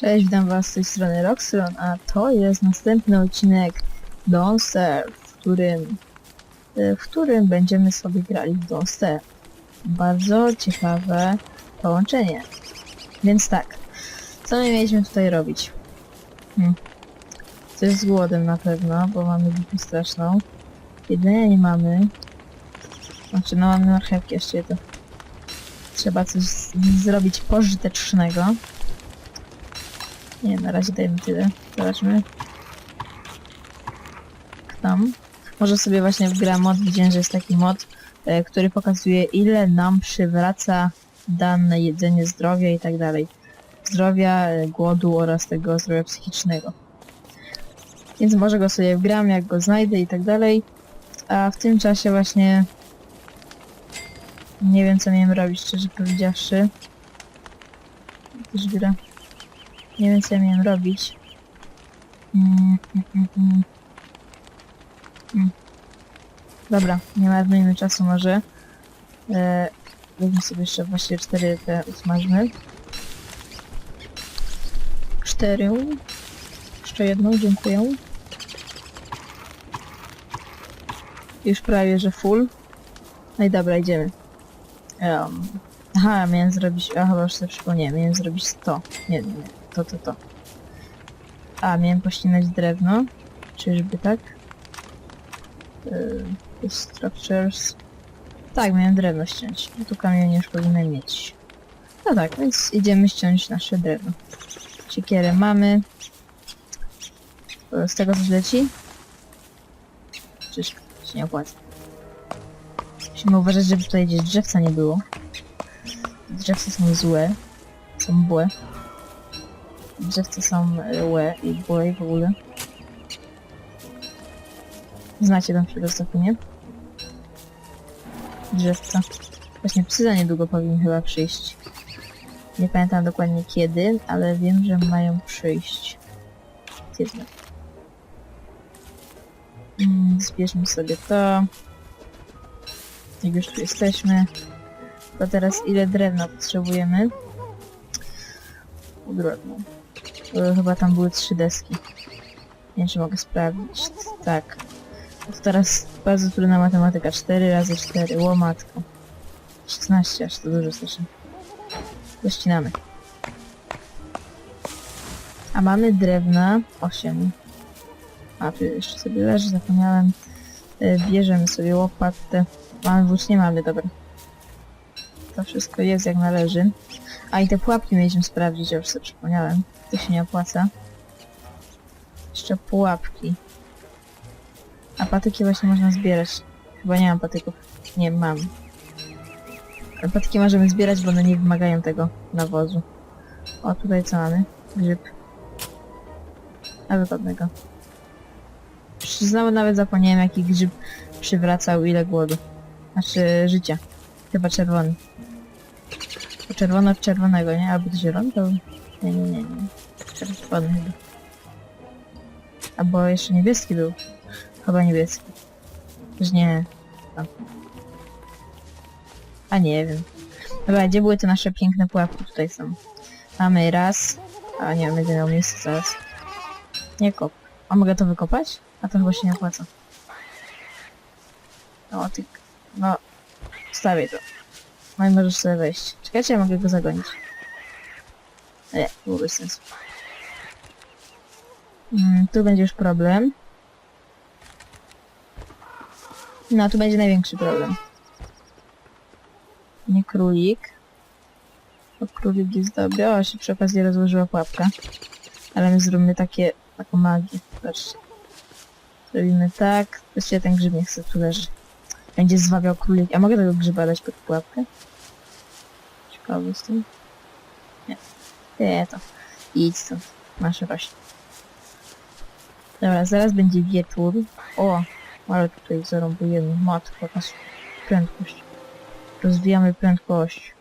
Cześć, witam was z tej strony Roxron, a to jest następny odcinek Don't w którym, e, w którym będziemy sobie grali w Don't. Bardzo ciekawe połączenie. Więc tak, co my mieliśmy tutaj robić? Hmm. Coś z głodem na pewno, bo mamy lipę straszną. Jedzenia nie mamy. Znaczy, no mamy marchewki jeszcze jedno. Trzeba coś zrobić pożytecznego. Nie, na razie dajmy tyle. Zobaczmy. Tam. Może sobie właśnie wgram mod, widziałem, że jest taki mod, e, który pokazuje ile nam przywraca dane jedzenie, zdrowia i tak dalej. Zdrowia, e, głodu oraz tego zdrowia psychicznego. Więc może go sobie wgram, jak go znajdę i tak dalej. A w tym czasie właśnie nie wiem co miałem robić, szczerze powiedziawszy. Też gra. Nie wiem co ja miałem robić. Mm, mm, mm, mm. Dobra, nie marnujmy czasu może. E, Weźmy sobie jeszcze właściwie cztery te usmażmy. Cztery. Jeszcze jedną, dziękuję. Już prawie, że full. No i dobra, idziemy. Um, aha, miałem zrobić... A, chyba już sobie przypomniałem. Miałem zrobić 100. Nie, nie, nie. To, to, to. A, miałem pościnać drewno. Czyżby tak? Yy, structures. Tak, miałem drewno ściąć. No tu kamienie już powinny mieć. No tak, więc idziemy ściąć nasze drewno. Siekierę mamy. E, Z tego coś leci? Czyż się nie opłaca. Musimy uważać, żeby tutaj gdzieś drzewca nie było. Drzewca są złe. Są mgłe. Drzewce są e, łe i błe i w ogóle. Znacie tą filozofię, nie? Drzewca. Właśnie psy za niedługo powinny chyba przyjść. Nie pamiętam dokładnie kiedy, ale wiem, że mają przyjść. Kiedy? Mm, zbierzmy sobie to. Jak już tu jesteśmy. To teraz ile drewna potrzebujemy? Drewno. To chyba tam były trzy deski. Nie wiem, czy mogę sprawdzić. Tak. To teraz bardzo trudna matematyka. 4 razy 4. Łomatko. 16, aż to dużo strasznie. Zaścinamy. A mamy drewna 8. A tu jeszcze sobie leży, zapomniałem. E, Bierzemy sobie łopatę. Mamy włócznie, mamy, dobra. To wszystko jest jak należy. A i te pułapki mieliśmy sprawdzić, ja już sobie przypomniałem. To się nie opłaca. Jeszcze pułapki. A patyki właśnie można zbierać. Chyba nie mam patyków. Nie, mam. Ale patyki możemy zbierać, bo one nie wymagają tego nawozu. O, tutaj co mamy? Grzyb. A wygodnego. Znowu nawet zapomniałem, jaki grzyb przywracał ile głodu. Znaczy życia. Chyba czerwony. To czerwony od czerwonego, nie? Albo zielony to... Nie, nie, nie, nie. Czerwony chyba. Albo jeszcze niebieski był. Chyba niebieski. Też nie. Tam. A nie wiem. Dobra, gdzie były te nasze piękne pułapki? Tutaj są. Mamy raz. A nie, będzie miał miejsce zaraz. Nie kop. A mogę to wykopać? A to chyba się nie opłaca. No, ty... No... Stawię to. No i możesz sobie wejść. Czekajcie, ja mogę go zagonić. Nie, byłoby sensu. Mm, tu będzie już problem. No, tu będzie największy problem. Nie królik. Bo królik jest dobry. O, się przy okazji rozłożyła pułapka. Ale my zrobimy takie, taką magię. Patrzcie. Zrobimy tak. Właściwie ten grzyb niech sobie tu leży. Będzie zwabiał królik. A mogę tego grzyba dać pod pułapkę? Ciekawy z tym. Nie. Nie, to. Idź stąd. Masz rośnie. Dobra, zaraz będzie wieczór. O, ale tutaj zarąbujemy. Matko, jaka prędkość. Rozwijamy prędkość.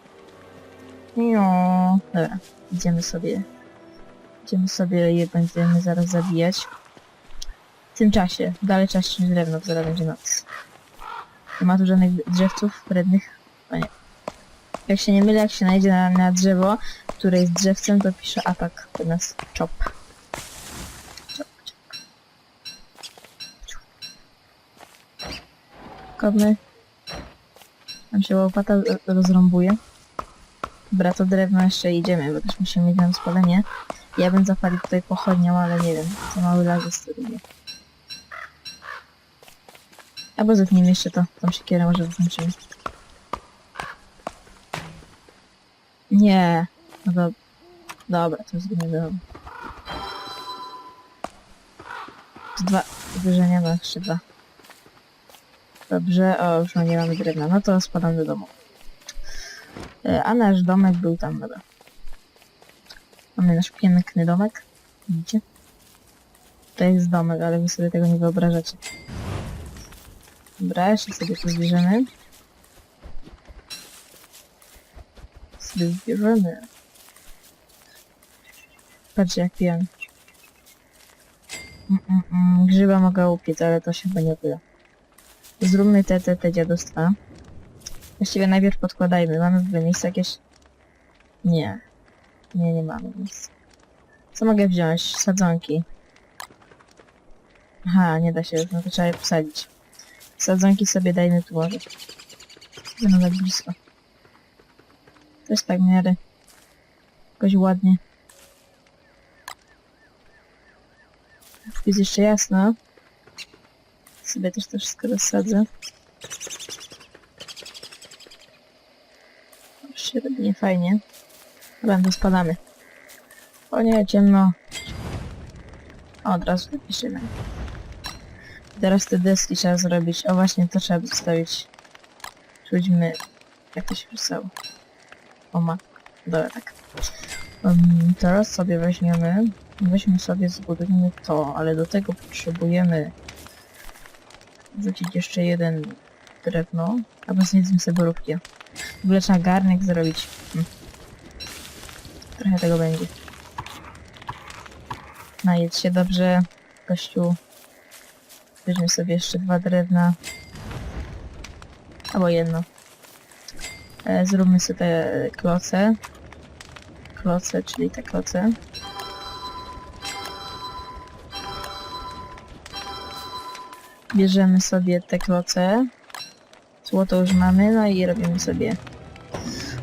No, dobra. Idziemy sobie. Idziemy sobie je będziemy zaraz zabijać. W tym czasie, dalej czas ściąć drewno, zaraz będzie noc. Nie ma tu żadnych drzewców wrednych. O nie. Jak się nie mylę, jak się najdzie na, na drzewo, które jest drzewcem, to pisze atak zamiast chop. Chop. Kopmy. Tam się łopata ro- rozrąbuje. Dobra, to drewno jeszcze idziemy, bo też musimy mieć na spalenie. Ja bym zapalił tutaj pochodnią, ale nie wiem, za mały las jest. Albo zetniemy jeszcze to, tą siekierę może wykończymy. Nie, no do... dobra, to jest nie do... Z Dwa uderzenia, no jeszcze dwa. Dobrze, o już nie mamy drewna, no to spadam do domu. E, A nasz domek był tam, dobra. Mamy nasz piękny domek. Widzicie? To jest domek, ale wy sobie tego nie wyobrażacie. Dobra, jeszcze sobie to zbierzemy. Sobie zbierzemy. Patrzcie jak pijemy. Mm, mm, mm, grzyba mogę upiec, ale to się chyba nie uda. Zróbmy te, te, te dziadostwa. Właściwie najpierw podkładajmy. Mamy w miejsce jakieś? Nie. Nie, nie mamy nic. Co mogę wziąć? Sadzonki. Aha, nie da się no to trzeba je posadzić. Sadzonki sobie dajmy tu może. Będą tak blisko. To jest tak w miarę. Jakoś ładnie. Jest jeszcze jasno. Sobie też to wszystko rozsadzę. Już się robi niefajnie. Dobra, to spadamy. O nie, ciemno. O, od razu napiszemy. Teraz te deski trzeba zrobić. O właśnie, to trzeba zostawić. Czućmy, jak to się pisało. O ma. Dobra, tak. Um, teraz sobie weźmiemy. Weźmy sobie, zbudujmy to, ale do tego potrzebujemy wrzucić jeszcze jeden drewno, albo zjedzmy sobie borówki. W ogóle trzeba garnek zrobić. Hm. Trochę tego będzie. Najedz się dobrze, gościu. Weźmy sobie jeszcze dwa drewna. Albo jedno. E, zróbmy sobie te kloce. Kloce, czyli te kloce. Bierzemy sobie te kloce. Złoto już mamy, no i robimy sobie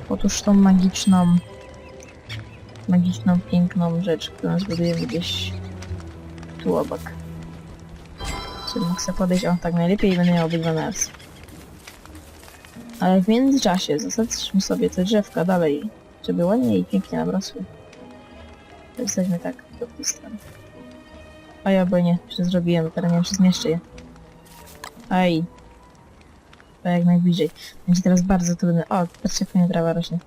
otóż tą magiczną magiczną, piękną rzecz, którą zbudujemy gdzieś tu obok. Czyli sobie podejść, o tak najlepiej i będę miał obydwa naraz. Ale w międzyczasie zasadzmy sobie te drzewka dalej, żeby ładnie i pięknie nam rosły. Jesteśmy tak do strony. A ja bo nie, że zrobiłem, teraz nie wiem czy zmieszczę je. Aj. To jak najbliżej. Będzie teraz bardzo trudne. O, patrzcie fajnie trawa rośnie.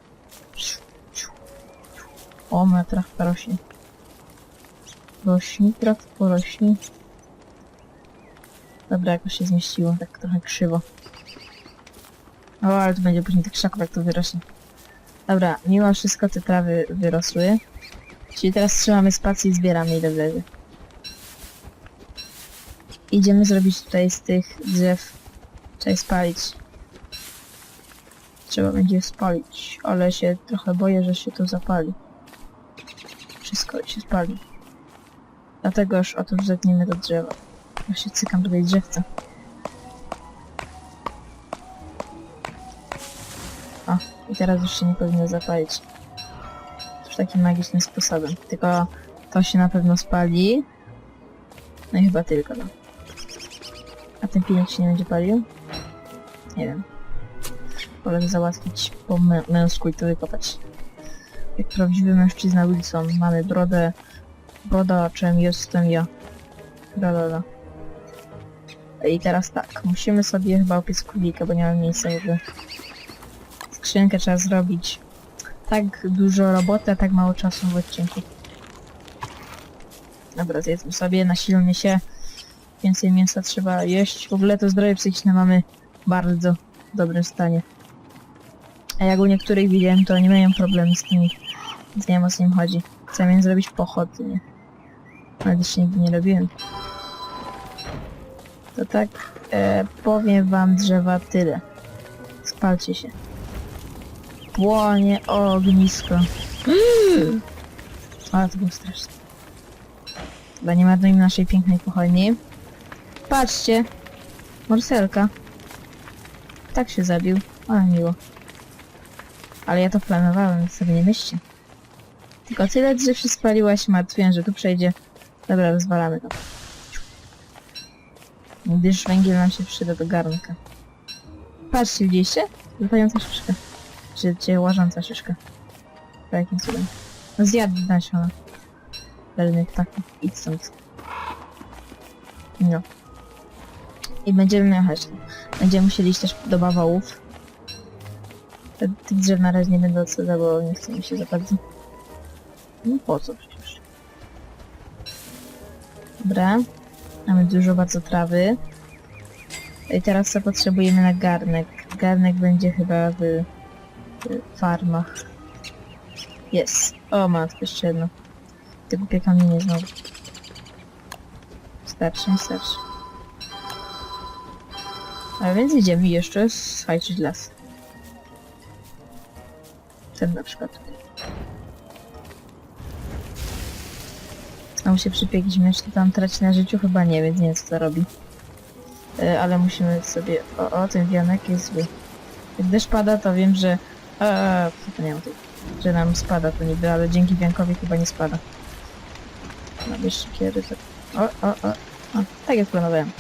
O, moja trawka rośnie. Rośni, trawko rośnie. Dobra, jakoś się zmieściło, tak trochę krzywo. O, ale to będzie później tych krzaków, jak to wyrośnie. Dobra, mimo wszystko te trawy wyrosły. Czyli teraz trzymamy spację i zbieramy ile wlezie. Idziemy zrobić tutaj z tych drzew. Trzeba spalić. Trzeba będzie spalić, ale się trochę boję, że się to zapali. Wszystko się spali. Dlatego już otóż zetniemy do drzewa. Ja się cykam tej drzewce. I teraz już się nie powinno zapalić. Już takim magicznym sposobem. Tylko to się na pewno spali. No i chyba tylko, no. A ten pilnik się nie będzie palił? Nie wiem. Wolę załatwić po mę męsku i to wykopać. Jak prawdziwy mężczyzna Wilson. Mamy brodę. Broda, czym jestem ja. Lalala. I teraz tak, musimy sobie chyba opiec królika, bo nie mamy miejsca, żeby... Skrzynkę trzeba zrobić. Tak dużo roboty, a tak mało czasu w odcinku. Dobra, zjedzmy sobie, nasilmy się. Więcej mięsa trzeba jeść. W ogóle to zdrowie psychiczne mamy bardzo dobrym stanie. A jak u niektórych widziałem, to nie mają problemu z tymi. Więc nie o co im chodzi. Chcę zrobić pochodnie. Ale jeszcze nigdy nie robiłem. To tak, e, powiem wam drzewa tyle. Spalcie się. Płonie ognisko. Ale to było straszne. Chyba nie marnujmy naszej pięknej pochodni. Patrzcie! Morselka. Tak się zabił. Ale miło. Ale ja to planowałem, więc sobie nie myślcie. Tylko tyle, że się spaliłaś, martwiłem, że tu przejdzie. Dobra, rozwalamy to. Gdyż węgiel nam się przyda do garnka. Patrzcie, widzieliście? Latająca szyszka. Czy, czy łażąca szyszka. Po jakim cudem. No zjadł nasiona. Pewnych ptaków. Idź stąd. No. I będziemy jechać. Będziemy musieli iść też do bawołów. Te- drzew na razie nie będę odsadza, bo nie chce mi się za bardzo. No po co przecież. Dobra. Mamy dużo bardzo trawy. I teraz co potrzebujemy na garnek? Garnek będzie chyba w farmach. Jest. O, matko, jeszcze jedno. Te głupie kamienie znowu. Starczy, starczy. A więc idziemy jeszcze schajczyć las. Ten na przykład. Znowu się przypiekł jakiś tam traci na życiu? Chyba nie, więc nie wiem co to robi. E, ale musimy sobie... O, o, ten wianek jest zły. Jak deszcz pada, to wiem, że... Nie mam tu. Że nam spada to niby, ale dzięki wiankowi chyba nie spada. No wiesz, kiedy to... O, o, o. o tak jak planowałem.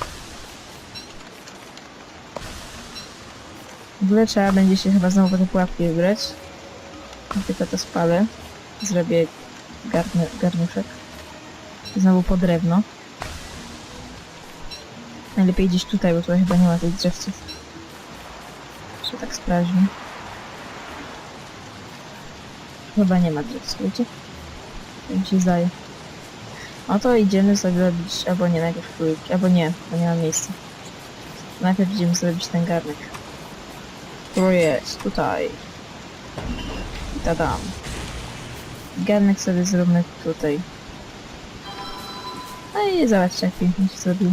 W ogóle trzeba będzie się chyba znowu te pułapki wybrać. Tylko to spalę. Zrobię garnuszek. Znowu po drewno. Najlepiej gdzieś tutaj, bo tutaj chyba nie ma tych drzewców. Jeszcze tak sprawdźmy. Chyba nie ma drzewców, wiecie? Mi się zdaje. No to idziemy sobie robić, albo nie, najpierw króliki, albo nie, bo nie ma miejsca. Najpierw idziemy zrobić ten garnek. Tu jest, tutaj. I tadam. Garnek sobie zróbmy tutaj. No i zobaczcie jak pięknie się zrobił.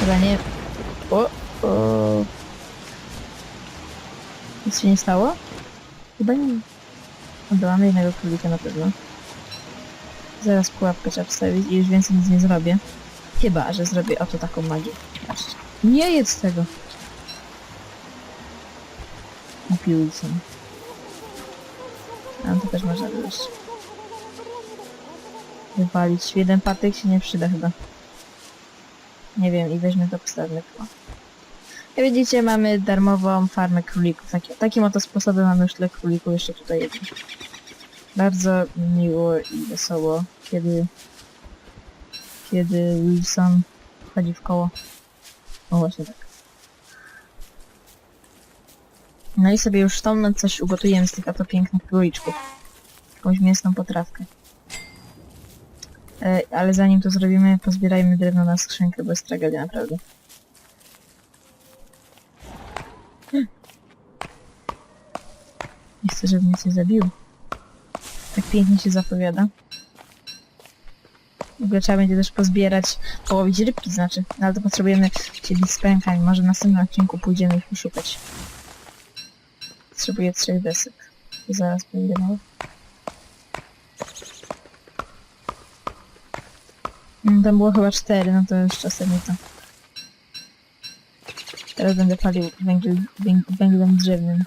Chyba nie... O, o. Nic się nie stało? Chyba nie. Oddałamy jednego królika na pewno. Zaraz pułapkę trzeba wstawić i już więcej nic nie zrobię. Chyba, że zrobię oto taką magię. Nie jedz tego! Są. A to też można wyjść. Wywalić. Jeden patyk się nie przyda chyba. Nie wiem, i weźmy to postawmy tu. Jak widzicie, mamy darmową farmę królików. Taki, takim oto sposobem mamy już tyle królików jeszcze tutaj jedno. Bardzo miło i wesoło, kiedy kiedy Wilson chodzi w koło. O właśnie tak. No i sobie już tą noc coś ugotujemy z tych oto pięknych króliczków. Jakąś mięsną potrawkę. E, ale zanim to zrobimy, pozbierajmy drewno na skrzynkę, bo jest tragedia naprawdę. Nie chcę, żeby mnie się zabił. Pięknie się zapowiada. W ogóle trzeba będzie też pozbierać, połowić rybki znaczy, no ale to potrzebujemy siedlić z. Może w następnym odcinku pójdziemy ich poszukać. Potrzebuję trzech desek. Zaraz będzie nowy. No, tam było chyba cztery, no to już czasem nie to. Teraz będę palił węgiel, węg, węglem drzewnym.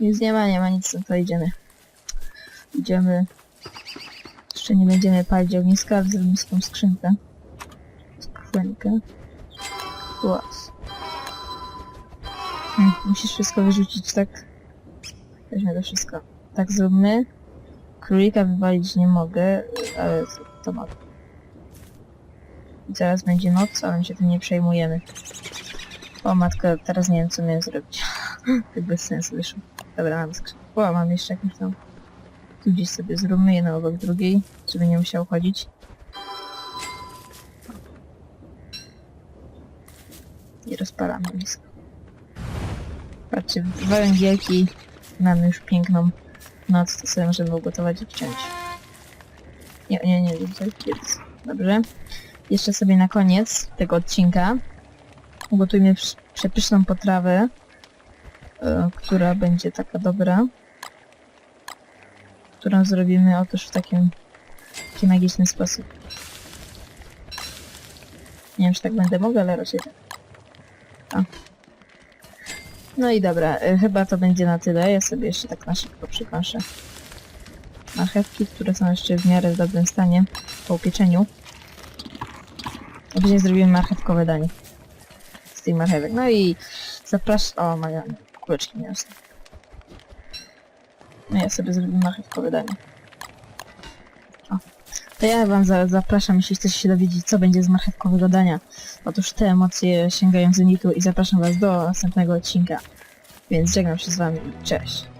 Nic nie ma, nie ma nic, no to idziemy. Idziemy. Jeszcze nie będziemy palić ogniska, ale zrobimy skrzynkę. Skrzynkę. Hmm, musisz wszystko wyrzucić, tak? Weźmy to wszystko. Tak zróbmy. Królika wywalić nie mogę, ale to ma. I zaraz będzie noc, ale my się tym nie przejmujemy. O matko, teraz nie wiem co miałem zrobić. tak bez sensu wyszło. Dobra, mam skrzynkę. O, mam jeszcze jakąś tam. Tu gdzieś sobie zróbmy jedną obok drugiej, żeby nie musiał chodzić. I rozpalamy blisko. Patrzcie, węgielki. Mamy już piękną noc, to sobie możemy ugotować i wciąć. Nie, nie, nie, widzę, jest. Dobrze. Jeszcze sobie na koniec tego odcinka ugotujmy prz- przepyszną potrawę e, która będzie taka dobra. Którą zrobimy otóż w takim, taki magiczny sposób. Nie wiem, czy tak będę mogła, ale raczej tak. A. No i dobra, e, chyba to będzie na tyle. Ja sobie jeszcze tak na szybko przykąszę marchewki, które są jeszcze w miarę w dobrym stanie po upieczeniu. A Później zrobimy marchewkowe danie z tych marchewek. No i zapraszam... O, moja kuleczki mięsne. No ja sobie zrobię marchewkowe danie. O. To ja wam za, zapraszam, jeśli chcecie się dowiedzieć, co będzie z marchewkowego dania. Otóż te emocje sięgają zenitu i zapraszam was do następnego odcinka. Więc żegnam się z wami. Cześć.